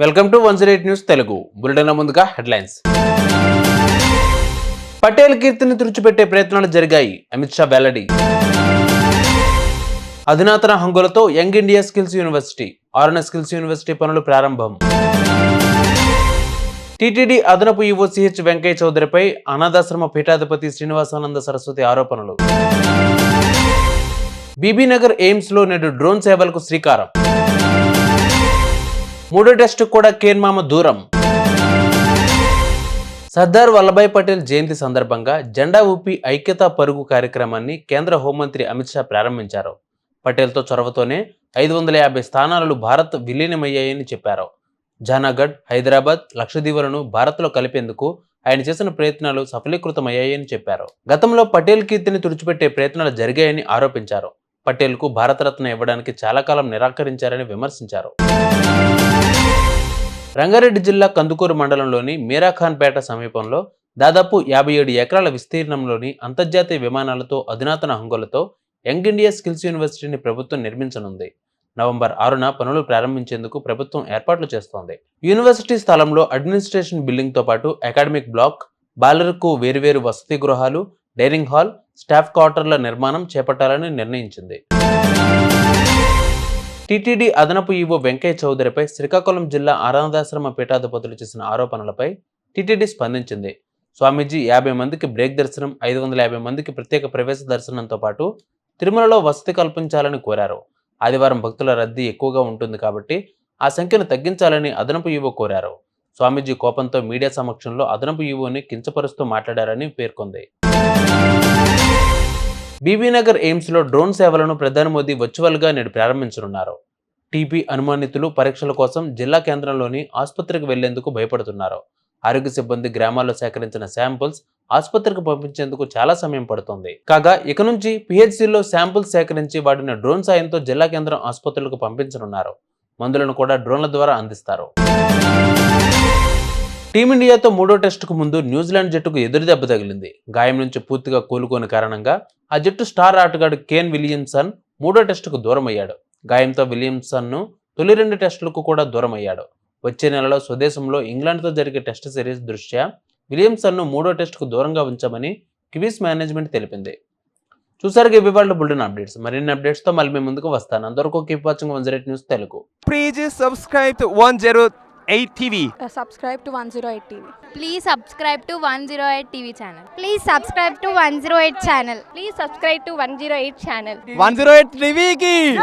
Welcome to one zero eight news Telugu. Bulletin ముందుగా headlines. Patel కీర్తిని తుడిచిపెట్టే ప్రయత్నాలు జరిగాయి. అమిత్ షా వెల్లడి. అధునాతన హంగులతో young India skills university R N skills university పనులు ప్రారంభం. టీటీడీ అదనపు ఈవో సిహెచ్ వెంకయ్య చౌదరిపై అనాథాశ్రమ పీఠాధిపతి శ్రీనివాసానంద సరస్వతి ఆరోపణలు. బీబీనగర్ ఎయిమ్స్లో నేడు డ్రోన్ సేవలకు శ్రీకారం. మూడో టెస్టు కూడా కేన్మామ దూరం. సర్దార్ వల్లభాయ్ పటేల్ జయంతి సందర్భంగా జెండా ఊపి ఐక్యతా పరుగు కార్యక్రమాన్ని కేంద్ర హోంమంత్రి అమిత్ షా ప్రారంభించారు. పటేల్తో చొరవతోనే ఐదు వందల యాభై స్థానాలు భారత్ విలీనమయ్యాయని చెప్పారు. జానాగఢ్ హైదరాబాద్ లక్షదీవులను భారత్లో కలిపేందుకు ఆయన చేసిన ప్రయత్నాలు సఫలీకృతమయ్యాయని చెప్పారు. గతంలో పటేల్ కీర్తిని తుడిచిపెట్టే ప్రయత్నాలు జరిగాయని ఆరోపించారు. పటేల్కు భారతరత్న ఇవ్వడానికి చాలా కాలం నిరాకరించారని విమర్శించారు. రంగారెడ్డి జిల్లా కందుకూరు మండలంలోని మీరాఖాన్పేట సమీపంలో దాదాపు యాభై ఏడు ఎకరాల విస్తీర్ణంలోని అంతర్జాతీయ విమానాలతో అధునాతన హంగులతో యంగ్ ఇండియా స్కిల్స్ యూనివర్సిటీని ప్రభుత్వం నిర్మించనుంది. నవంబర్ ఆరున పనులు ప్రారంభించేందుకు ప్రభుత్వం ఏర్పాట్లు చేస్తోంది. యూనివర్సిటీ స్థలంలో అడ్మినిస్ట్రేషన్ బిల్డింగ్తో పాటు అకాడమిక్ బ్లాక్ బాలర్కు వేరువేరు వసతి గృహాలు డైనింగ్ హాల్ స్టాఫ్ క్వార్టర్ల నిర్మాణం చేపట్టాలని నిర్ణయించింది. టీటీడీ అదనపు ఈవో వెంకయ్య చౌదరిపై శ్రీకాకుళం జిల్లా ఆరాధాశ్రమ పీఠాధిపతులు చేసిన ఆరోపణలపై టీటీడీ స్పందించింది. స్వామీజీ యాభై మందికి బ్రేక్ దర్శనం ఐదు వందల యాభై మందికి ప్రత్యేక ప్రవేశ దర్శనంతో పాటు తిరుమలలో వసతి కల్పించాలని కోరారు. ఆదివారం భక్తుల రద్దీ ఎక్కువగా ఉంటుంది కాబట్టి ఆ సంఖ్యను తగ్గించాలని అదనపు ఈవో కోరారు. స్వామీజీ కోపంతో మీడియా సమక్షంలో అదనపు ఈవోని కించపరుస్తూ మాట్లాడారని పేర్కొంది. బీబీనగర్ ఎయిమ్స్లో డ్రోన్ సేవలను ప్రధాని మోదీ వర్చువల్గా నేడు ప్రారంభించనున్నారు. టీపీ అనుమానితులు పరీక్షల కోసం జిల్లా కేంద్రంలోని ఆసుపత్రికి వెళ్ళేందుకు భయపడుతున్నారు. ఆరోగ్య సిబ్బంది గ్రామాల్లో సేకరించిన శాంపుల్స్ ఆసుపత్రికి పంపించేందుకు చాలా సమయం పడుతుంది. కాగా ఇక నుంచి పిహెచ్సిలో శాంపుల్స్ సేకరించి వాటిని డ్రోన్ సాయంతో జిల్లా కేంద్రం ఆసుపత్రులకు పంపించనున్నారు. మందులను కూడా డ్రోన్ల ద్వారా అందిస్తారు. టీమిండియాతో మూడో టెస్టుకు ముందు న్యూజిలాండ్ జట్టుకు ఎదురు దెబ్బ తగిలింది. గాయం నుంచి పూర్తిగా కోలుకోని కారణంగా ఆ జట్టు స్టార్ ఆటగాడు కేన్ విలియమ్సన్ మూడో టెస్టుకు దూరమయ్యాడు. గాయంతో విలియమ్సన్ను తొలి రెండు టెస్టులకు కూడా దూరమయ్యాడు. వచ్చే నెలలో స్వదేశంలో ఇంగ్లాండ్తో జరిగే టెస్ట్ సిరీస్ దృష్ట్యా విలియమ్సన్ను మూడో టెస్టుకు దూరంగా ఉంచామని కివీస్ మేనేజ్మెంట్ తెలిపింది. చూసారు ఇవి వాళ్ళ బుల్టన్ అప్డేట్స్. మరిన్ని అప్డేట్స్తో మళ్ళీ మీ ముందుకు వస్తాను. అందరికీ keep watching one zero news Telugu. Please subscribe one zero 108 TV. uh, subscribe to 108 TV. Please subscribe to 108 TV channel. Please subscribe to 108 channel. Please subscribe to 108 channel. 108 TV ki